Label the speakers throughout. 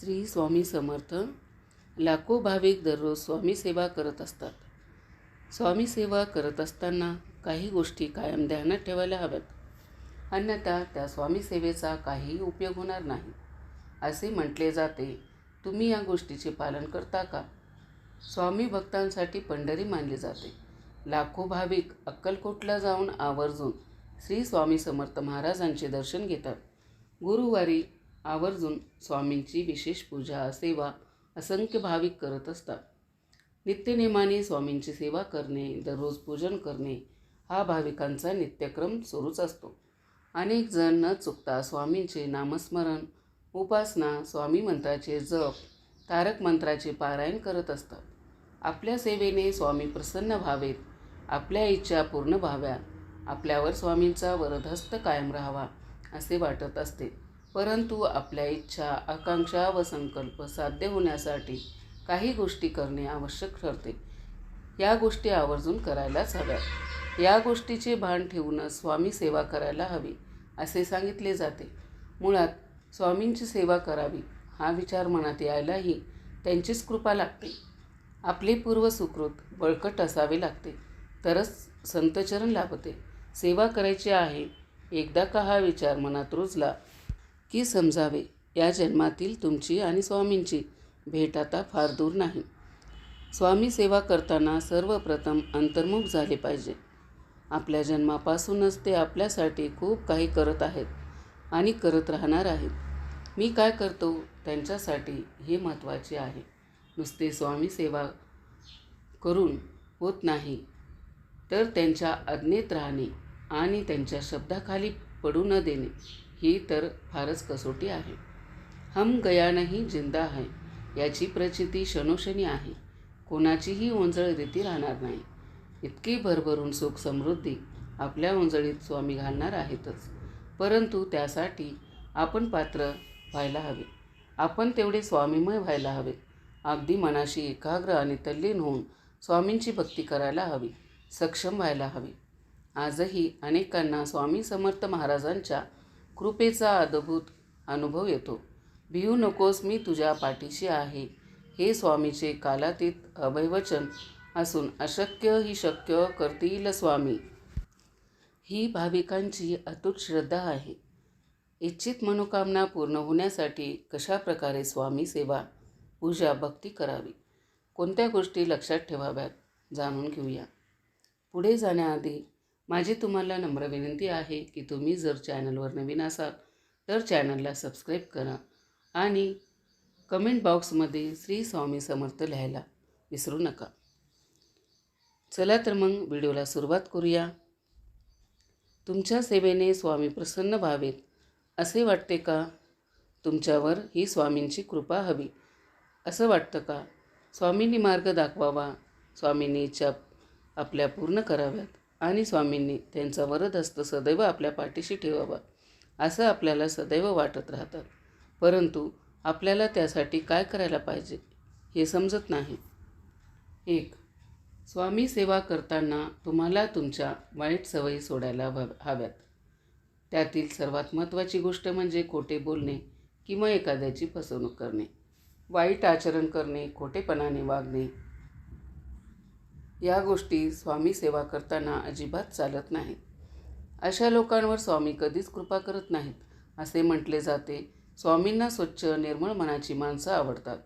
Speaker 1: श्री स्वामी समर्थ लाखो भाविक दररोज स्वामी सेवा करत असतात. स्वामी सेवा करत असताना काही गोष्टी कायम ध्यानात ठेवायला हव्यात. अन्यथा त्या स्वामी सेवेचा काहीही उपयोग होणार नाही. असे म्हटले जाते तुम्ही या गोष्टीचे पालन करता का? स्वामी भक्तांसाठी पंढरी मानली जाते. लाखो भाविक अक्कलकोटला जाऊन आवर्जून श्री स्वामी समर्थ महाराजांचे दर्शन घेतात. गुरुवारी आवर्जून स्वामींची विशेष पूजा सेवा असंख्य भाविक करत असतात. नित्यनेमाने स्वामींची सेवा करणे दररोज पूजन करणे हा भाविकांचा नित्यक्रम सुरूच असतो. अनेक जण न चुकता स्वामींचे नामस्मरण उपासना स्वामी मंत्राचे जप तारक मंत्राचे पारायण करत असतात. आपल्या सेवेने स्वामी प्रसन्न व्हावेत आपल्या इच्छा पूर्ण व्हाव्या आपल्यावर स्वामींचा वरदहस्त कायम राहावा असे वाटत असते. परंतु आपल्या इच्छा आकांक्षा व संकल्प साध्य होण्यासाठी काही गोष्टी करणे आवश्यक ठरते. या गोष्टी आवर्जून करायलाच हव्यात. या गोष्टीचे भान ठेवूनच स्वामी सेवा करायला हवी असे सांगितले जाते. मुळात स्वामींची सेवा करावी हा विचार मनात यायलाही त्यांचीच कृपा लागते. आपले पूर्व सुकृत बळकट असावे लागते. तरच संतचरण लाभते. सेवा करायची आहे एकदा का हा विचार मनात रुजला की समजावे. या जन्मातील तुमची आणि स्वामींची भेट आता फार दूर नाही. स्वामी सेवा करताना सर्वप्रथम अंतर्मुख झाले पाहिजे. आपल्या जन्मापासूनच ते आपल्यासाठी खूप काही करत आहेत आणि करत राहणार आहेत. मी काय करतो? त्यांच्यासाठी हे महत्त्वाचे आहे. नुसते स्वामी सेवा करून होत नाही तर त्यांच्या आज्ञेत राहणे आणि त्यांच्या शब्दाखाली पडू न देणे. ही तर फारच कसोटी आहे. हम गया नाही जिंदा आहे याची प्रचिती क्षणोक्षणी आहे. कोणाचीही ओंजळ रीती राहणार नाही. इतकी भरभरून सुख समृद्धी आपल्या ओंजळीत स्वामी घालणार आहेतच. परंतु त्यासाठी आपण पात्र व्हायला हवे. आपण तेवढे स्वामीमय व्हायला हवे. अगदी मनाशी एकाग्र आणि तल्लीन होऊन स्वामींची भक्ती करायला हवी सक्षम व्हायला हवी. आजही अनेकांना स्वामी समर्थ महाराजांच्या कृपेचा अद्भुत अनुभव येतो. भिऊ नकोस मी तुझ्या पाठीशी आहे. हे स्वामीचे कालातीत अभयवचन असून अशक्य ही शक्य करतील स्वामी. ही भाविकांची अतूट श्रद्धा आहे. इच्छित मनोकामना पूर्ण होण्यासाठी कशा प्रकारे स्वामी सेवा पूजा भक्ती करावी? कोणत्या गोष्टी लक्षात ठेवाव्यात? जाणून घेऊया. पुढे जाण्याआधी माझी तुम्हाला नम्र विनंती आहे की तुम्ही जर चॅनलवर नवीन असाल तर चॅनलला सबस्क्राईब करा आणि कमेंट बॉक्समध्ये श्री स्वामी समर्थ लिहायला विसरू नका. चला तर मग व्हिडिओला सुरुवात करूया. तुमच्या सेवेने स्वामी प्रसन्न व्हावेत असे वाटते का? तुमच्यावर ही स्वामींची कृपा हवी. असं वाटतं का? स्वामींनी मार्ग दाखवावा. स्वामींनी इच्छा आपल्या पूर्ण कराव्यात. आणि स्वामींनी त्यांचा वरदहस्त सदैव आपल्या पाठीशी ठेवावा असं आपल्याला सदैव वाटत राहतात परंतु आपल्याला त्यासाठी काय करायला पाहिजे हे समजत नाही. एक स्वामी सेवा करताना तुम्हाला तुमच्या वाईट सवयी सोडायला हव्यात. त्यातील सर्वात महत्त्वाची गोष्ट म्हणजे खोटे बोलणे किंवा एखाद्याची फसवणूक करणे. वाईट आचरण करणे खोटेपणाने वागणे या गोष्टी स्वामी सेवा करताना अजिबात चालत नाहीत अशा लोकांवर स्वामी कधीच कृपा करत नाहीत असे म्हटले जाते. स्वामींना स्वच्छ निर्मळ मनाची माणसं आवडतात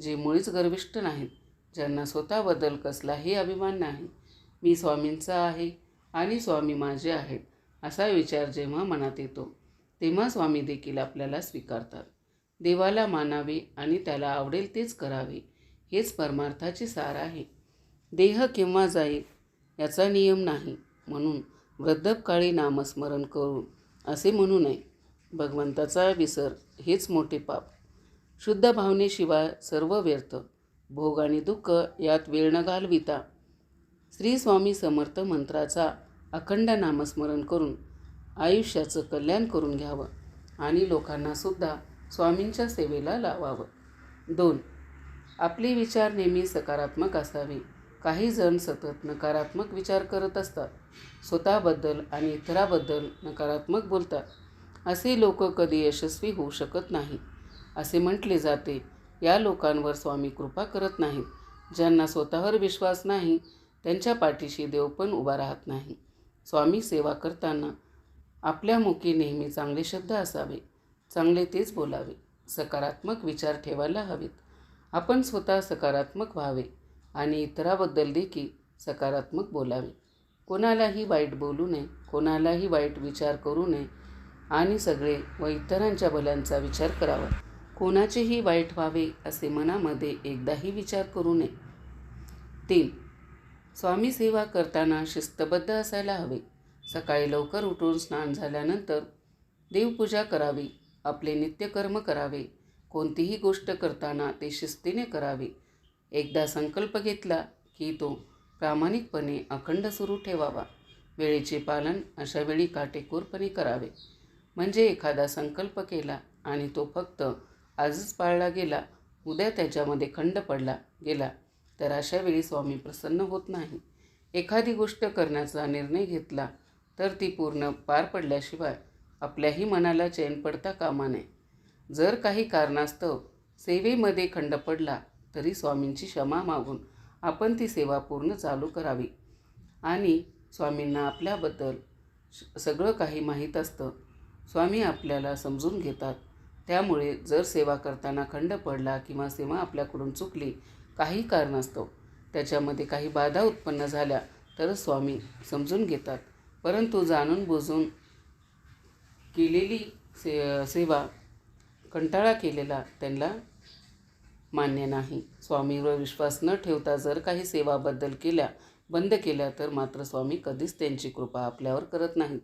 Speaker 1: जे मुळीच गर्विष्ट नाहीत ज्यांना स्वतःबद्दल कसलाही अभिमान नाही. मी स्वामींचा आहे आणि स्वामी माझे आहेत असा विचार जेव्हा मनात येतो तेव्हा स्वामी देखील आपल्याला स्वीकारतात. देवाला मानावे आणि त्याला आवडेल तेच करावे हेच परमार्थाचे सार आहे. देह केव्हा जाईल याचा नियम नाही म्हणून वृद्धपकाळी नामस्मरण करू असे म्हणू नये. भगवंताचा विसर हेच मोठे पाप. शुद्ध भावनेशिवाय सर्व व्यर्थ. भोग आणि दुःख यात वेळ न घालविता श्री स्वामी समर्थ मंत्राचा अखंड नामस्मरण करून आयुष्याचं कल्याण करून घ्यावं आणि लोकांनासुद्धा स्वामींच्या सेवेला लावावं. दोन आपले विचार नेहमी सकारात्मक असावे. काही जण सतत नकारात्मक विचार करत असतात. स्वतःबद्दल आणि इतराबद्दल नकारात्मक बोलतात. असे लोक कधी यशस्वी होऊ शकत नाही. असे म्हटले जाते या लोकांवर स्वामी कृपा करत नाहीत. ज्यांना स्वतःवर विश्वास नाही त्यांच्या पाठीशी देव पण उभा राहत नाही. स्वामी सेवा करताना आपल्या मुखी नेहमी चांगले शब्द असावे चांगले तेच बोलावे सकारात्मक विचार ठेवायला हवेत. आपण स्वतः सकारात्मक व्हावे. आणि इतराबद्दल देखील सकारात्मक बोलावे. कोणालाही वाईट बोलू नये कोणालाही वाईट विचार करू नये आणि सगळे व इतरांच्या भल्यांचा विचार करावा. कोणाचेही वाईट व्हावे असे मनामध्ये एकदाही विचार करू नये. तीन स्वामी सेवा करताना शिस्तबद्ध असायला हवे. सकाळी लवकर उठून स्नान झाल्यानंतर देवपूजा करावी आपले नित्यकर्म करावे कोणतीही गोष्ट करताना ते शिस्तीने करावे एकदा संकल्प घेतला की तो प्रामाणिकपणे अखंड सुरू ठेवावा. वेळेचे पालन अशा वेळी काटेकोरपणे करावे. म्हणजे एखादा संकल्प केला आणि तो फक्त आजच पाळला गेला उद्या त्याच्यामध्ये खंड पडला गेला तर अशा वेळी स्वामी प्रसन्न होत नाही. एखादी गोष्ट करण्याचा निर्णय घेतला तर ती पूर्ण पार पडल्याशिवाय आपल्याही मनाला चैन पडता कामा नये. जर काही कारणास्तव सेवेमध्ये खंड पडला तरी स्वामींची क्षमा मागून आपण ती सेवा पूर्ण चालू करावी. आणि स्वामींना आपल्याबद्दल सगळं काही माहीत असतं. स्वामी आपल्याला समजून घेतात. त्यामुळे जर सेवा करताना खंड पडला किंवा सेवा आपल्याकडून चुकली काही कारणास्तव त्याच्यामध्ये काही बाधा उत्पन्न झाल्या तर स्वामी समजून घेतात. परंतु जाणून बुजून केलेली से सेवा कंटाळा केलेला त्यांना मान्य नाही. स्वामीवर विश्वास न ठेवता जर काही सेवाबद्दल केल्या बंद केल्या तर मात्र स्वामी कधीच त्यांची कृपा आपल्यावर करत नाहीत.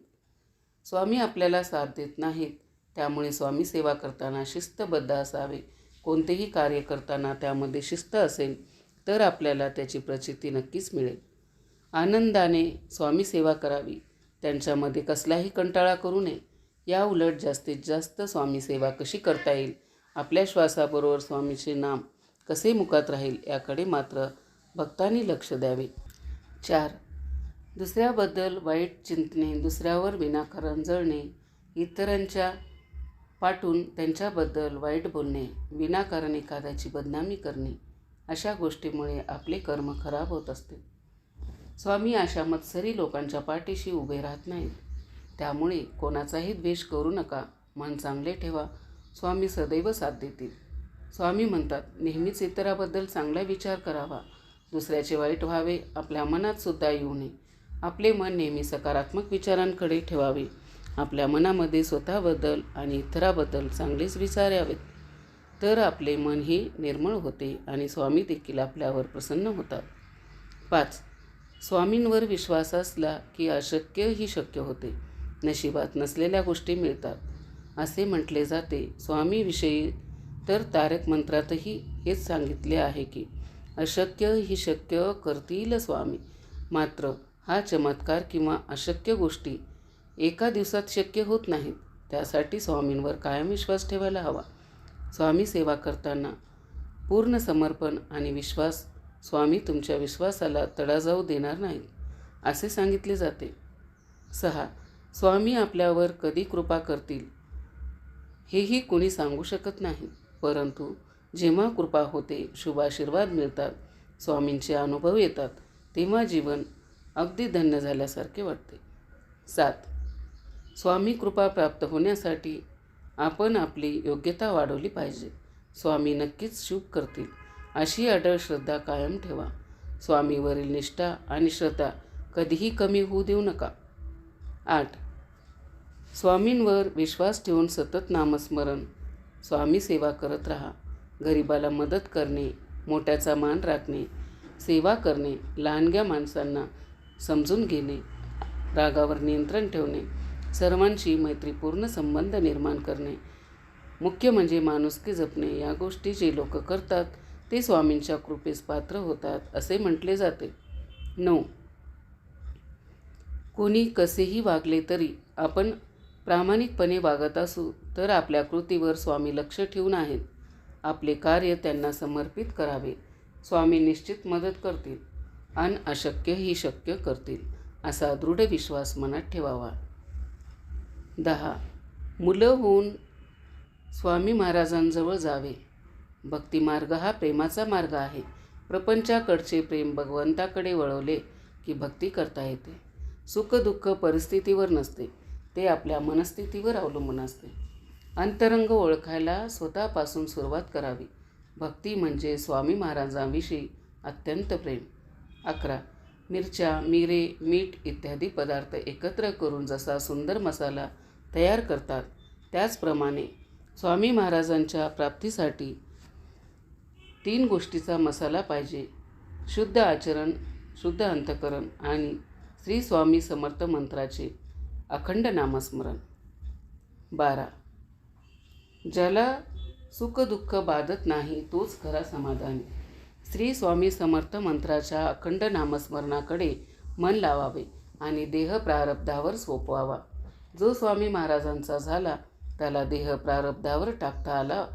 Speaker 1: स्वामी आपल्याला साथ देत नाहीत. त्यामुळे स्वामी सेवा करताना शिस्तबद्ध असावे. कोणतेही कार्य करताना त्यामध्ये शिस्त असेल तर आपल्याला त्याची प्रचिती नक्कीच मिळेल. आनंदाने स्वामी सेवा करावी. त्यांच्यामध्ये कसलाही कंटाळा करू नये. या उलट जास्तीत जास्त स्वामी सेवा कशी करता येईल आपल्या श्वासाबरोबर स्वामीचे नाम कसे मुखात राहील याकडे मात्र भक्तांनी लक्ष द्यावे. चार. दुसऱ्याबद्दल वाईट चिंतणे दुसऱ्यावर विनाकारण जळणे इतरांच्या पाठून त्यांच्याबद्दल वाईट बोलणे विनाकारण एखाद्याची बदनामी करणे अशा गोष्टीमुळे आपले कर्म खराब होत असते. स्वामी अशा मत्सरी लोकांच्या पाठीशी उभे राहत नाहीत. त्यामुळे कोणाचाही द्वेष करू नका. मन चांगले ठेवा. स्वामी सदैव साथ देतील. स्वामी म्हणतात नेहमीच इतराबद्दल चांगला विचार करावा. दुसऱ्याचे वाईट व्हावे आपल्या मनात सुद्धा येऊ नये. आपले मन नेहमी सकारात्मक विचारांकडे ठेवावे. आपल्या मनामध्ये स्वतःबद्दल आणि इतराबद्दल चांगलेच विचार यावेत. तर आपले मन हे निर्मळ होते आणि स्वामी देखील आपल्यावर प्रसन्न होतात. पाच. स्वामींवर विश्वास असला की अशक्य ही शक्य होते. नशिबात नसलेल्या गोष्टी मिळतात. असे म्हटले जाते. स्वामीविषयी तर तारक मंत्रातही हेच सांगितले आहे की अशक्य ही शक्य करतील स्वामी. मात्र हा चमत्कार किंवा अशक्य गोष्टी एका दिवसात शक्य होत नाहीत. त्यासाठी स्वामींवर कायम विश्वास ठेवायला हवा स्वामी सेवा करताना पूर्ण समर्पण आणि विश्वास स्वामी तुमच्या विश्वासाला तडा जाऊ देणार नाहीत. असे सांगितले जाते. सहा. स्वामी आपल्यावर कधी कृपा करतील? हेही कोणी सांगू शकत नाही. परंतु जेव्हा कृपा होते शुभाशीर्वाद मिळतात स्वामींचे अनुभव येतात तेव्हा जीवन अगदी धन्य झाल्यासारखे वाटते. सात. स्वामी कृपा प्राप्त होण्यासाठी आपण आपली योग्यता वाढवली पाहिजे. स्वामी नक्कीच शुभ करतील. अशी अडळ श्रद्धा कायम ठेवा. स्वामीवरील निष्ठा आणि श्रद्धा कधीही कमी होऊ देऊ नका. आठ. स्वामींवर विश्वास ठेवून सतत नामस्मरण. स्वामी सेवा करत राहा. गरिबाला मदत करणे मोठ्याचा मान राखणे सेवा करणे लहानग्या माणसांना समजून घेणे रागावर नियंत्रण ठेवणे सर्वांशी मैत्रीपूर्ण संबंध निर्माण करणे. मुख्य म्हणजे माणुसकी जपणे या गोष्टी जे लोक करतात ते स्वामींच्या कृपेस पात्र होतात असे म्हटले जाते. नऊ. कोणी कसेही वागले तरी आपण प्रामाणिकपणे वागत असू तर आपल्या कृतीवर स्वामी लक्ष ठेवून आहेत. आपले कार्य त्यांना समर्पित करावे. स्वामी निश्चित मदत करतील आणि अशक्यही शक्य करतील असा दृढ विश्वास मनात ठेवावा. दहा. मुलं होऊन स्वामी महाराजांजवळ जावे. भक्तिमार्ग हा प्रेमाचा मार्ग आहे. प्रपंचाकडचे प्रेम भगवंताकडे वळवले की भक्ती करता येते. सुखदुःख परिस्थितीवर नसते. ते आपल्या मनस्थितीवर अवलंबून असते. अंतरंग ओळखायला स्वतःपासून सुरुवात करावी. भक्ती म्हणजे स्वामी महाराजांविषयी अत्यंत प्रेम. अकरा. मिरच्या मिरे मीठ इत्यादी पदार्थ एकत्र करून जसा सुंदर मसाला तयार करतात त्याचप्रमाणे स्वामी महाराजांच्या प्राप्तीसाठी तीन गोष्टीचा मसाला पाहिजे. शुद्ध आचरण शुद्ध अंतकरण आणि श्री स्वामी समर्थ मंत्राचे अखंड नामस्मरण. बारा. ज्याला सुखदुःख बाधत नाही तोच खरा समाधानी. श्री स्वामी समर्थ मंत्राच्या अखंड नामस्मरणाकडे मन लावावे आणि देह प्रारब्धावर सोपवावा. जो स्वामी महाराजांचा झाला त्याला देह प्रारब्धावर टाकता आला.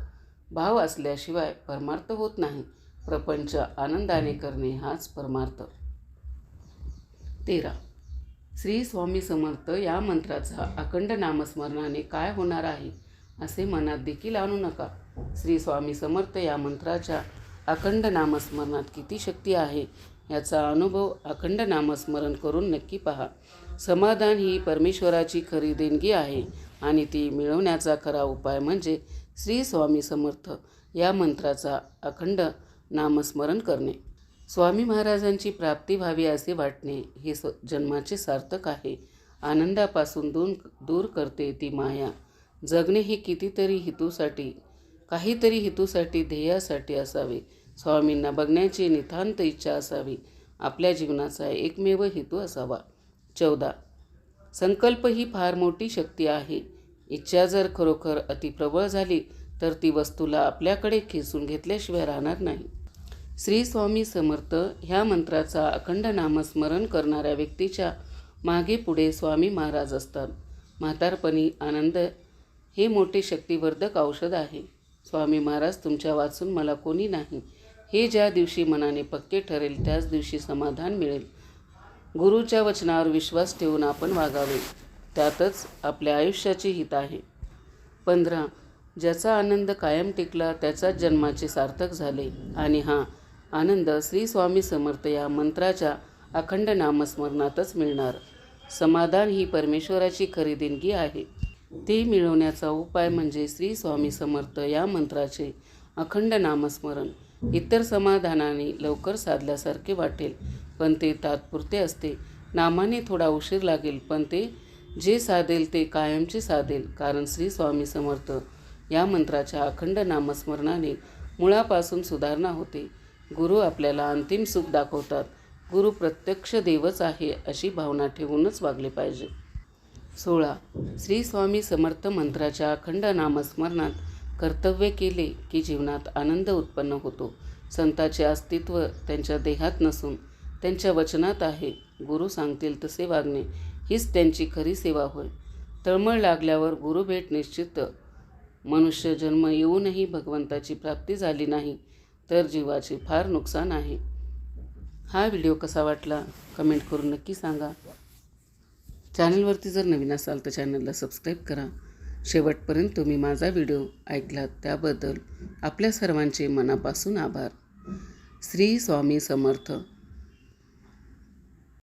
Speaker 1: भाव असल्याशिवाय परमार्थ होत नाही. प्रपंच आनंदाने करणे हाच परमार्थ. तेरा. श्री स्वामी समर्थ या मंत्राचा अखंड नामस्मरणाने काय होणार आहे असे मनात देखील आणू नका. श्री स्वामी समर्थ या मंत्राच्या अखंड नामस्मरणात किती शक्ती आहे याचा अनुभव अखंड नामस्मरण करून नक्की पहा. समाधान ही परमेश्वराची खरी देणगी आहे आणि ती मिळवण्याचा खरा उपाय म्हणजे श्री स्वामी समर्थ या मंत्राचा अखंड नामस्मरण करणे. स्वामी महाराजांची प्राप्ती व्हावी असे वाटणे हे स जन्माचे सार्थक आहे. आनंदापासून दूर दूर करते ती माया. जगणे हे कितीतरी हेतूसाठी काहीतरी हेतूसाठी ध्येयासाठी असावे. स्वामींना बघण्याची नितांत इच्छा असावी. आपल्या जीवनाचा एकमेव हेतू असावा. चौदा. संकल्प ही फार मोठी शक्ती आहे. इच्छा जर खरोखर अतिप्रबळ झाली तर ती वस्तूला आपल्याकडे खेचून घेतल्याशिवाय राहणार नाही. श्री स्वामी समर्थ ह्या मंत्राचा अखंड नामस्मरण करणाऱ्या व्यक्तीच्या मागे पुढे स्वामी महाराज असतात. म्हातारपणी आनंद हे मोठे शक्तिवर्धक औषध आहे. स्वामी महाराज तुमच्या वाचून मला कोणी नाही. हे ज्या दिवशी मनाने पक्के ठरेल त्याच दिवशी समाधान मिळेल. गुरुच्या वचनावर विश्वास ठेवून आपण वागावे. त्यातच आपल्या आयुष्याचे हित आहे. पंधरा. ज्याचा आनंद कायम टिकला त्याचाच जन्माचे सार्थक झाले. आणि हा आनंद श्री स्वामी समर्थ या मंत्राच्या अखंड नामस्मरणातच मिळणार. समाधान ही परमेश्वराची खरी देणगी आहे. ते मिळवण्याचा उपाय म्हणजे श्री स्वामी समर्थ या मंत्राचे अखंड नामस्मरण. इतर समाधानाने लवकर साधल्यासारखे वाटेल पण ते तात्पुरते असते. नामाने थोडा उशीर लागेल पण ते जे साधेल ते कायमचे साधेल कारण श्री स्वामी समर्थ या मंत्राच्या अखंड नामस्मरणाने मुळापासून सुधारणा होते. गुरु आपल्याला अंतिम सुख दाखवतात. गुरु प्रत्यक्ष देवच आहे अशी भावना ठेवूनच वागले पाहिजे. सोळा. श्री स्वामी समर्थ मंत्राच्या अखंड नामस्मरणात कर्तव्य केले की जीवनात आनंद उत्पन्न होतो. संताचे अस्तित्व त्यांच्या देहात नसून त्यांच्या वचनात आहे. गुरु सांगतील तसे वागणे हीच त्यांची खरी सेवा होय. तळमळ लागल्यावर गुरुभेट निश्चित. मनुष्य जन्म येऊनही भगवंताची प्राप्ती झाली नाही तर जीवाचे फार नुकसान आहे. हा व्हिडिओ कसा वाटला? कमेंट करून नक्की सांगा. चॅनलवरती जर नवीन असाल तर चॅनलला सबस्क्राईब करा. शेवटपर्यंत तुम्ही माझा व्हिडिओ ऐकलात त्याबद्दल आपल्या सर्वांचे मनापासून आभार. श्री स्वामी समर्थ.